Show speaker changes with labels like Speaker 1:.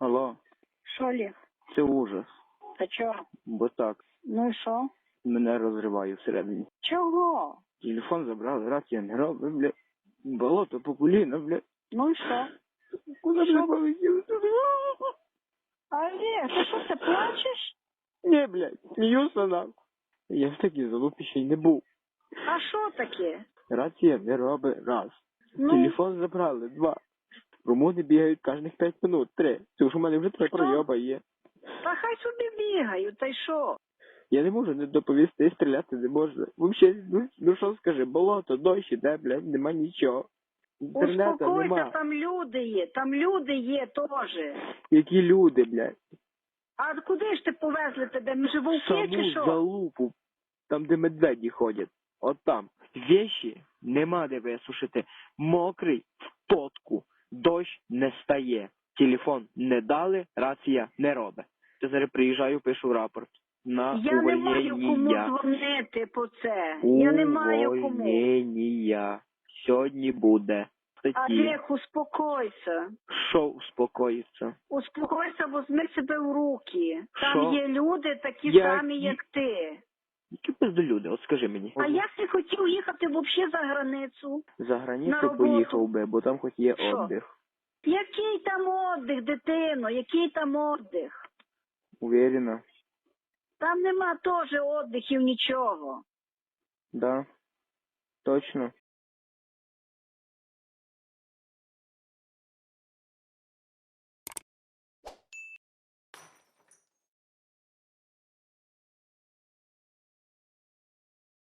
Speaker 1: Алло,
Speaker 2: Що, Олег?
Speaker 1: це ужас.
Speaker 2: Та чого?
Speaker 1: Бо так,
Speaker 2: Ну і що?
Speaker 1: мене розриває всередині.
Speaker 2: Чого?
Speaker 1: Телефон забрали, рація не робить, бля. Болото по коліна, бля.
Speaker 2: Ну і що?
Speaker 1: Куди б полетіли?
Speaker 2: Олег, ти що, ти плачеш?
Speaker 1: Ні, блядь, сміюся нам. Я в такій залупі ще й не був.
Speaker 2: А що таке?
Speaker 1: Рація не робить раз.
Speaker 2: Ну,
Speaker 1: Телефон забрали два. Румуни бігають кожних п'ять минут, три. Це ж у мене вже три пройоба є.
Speaker 2: та хай собі бігають, та й що?
Speaker 1: Я не можу не доповісти, стріляти не можна. Взагалі, ну, ну що скажи, болото, дощ іде, блядь, нема нічого. Інтернету
Speaker 2: Успокойся,
Speaker 1: нема.
Speaker 2: там люди є, там люди є теж.
Speaker 1: Які люди, блядь.
Speaker 2: А куди ж ти повезли тебе? Ми же вовки чи
Speaker 1: Саму
Speaker 2: що?
Speaker 1: залупу, там, де медведі ходять. От там. Вещі нема де висушити. Мокрий в потку. Дощ не стає. Телефон не дали, рація не робить. Я зараз приїжджаю, пишу рапорт. На
Speaker 2: Я не маю кому дзвонити по це. Я не маю кому.
Speaker 1: Увольнення. Сьогодні буде. Статті.
Speaker 2: Олег, успокойся.
Speaker 1: Що успокоїться?
Speaker 2: Успокойся, возьми себе в руки. Там
Speaker 1: Що?
Speaker 2: є люди такі
Speaker 1: Які?
Speaker 2: самі, як ти.
Speaker 1: Які пиздолюди, от скажи мені.
Speaker 2: А як ти хотів їхати взагалі за границю?
Speaker 1: За
Speaker 2: На
Speaker 1: границю
Speaker 2: роботу?
Speaker 1: поїхав би, бо там хоч є
Speaker 2: Що?
Speaker 1: отдих.
Speaker 2: Який там отдих, дитино? Який там отдих?
Speaker 1: Уверена?
Speaker 2: Там нема теж отдихів нічого.
Speaker 1: Да. Точно.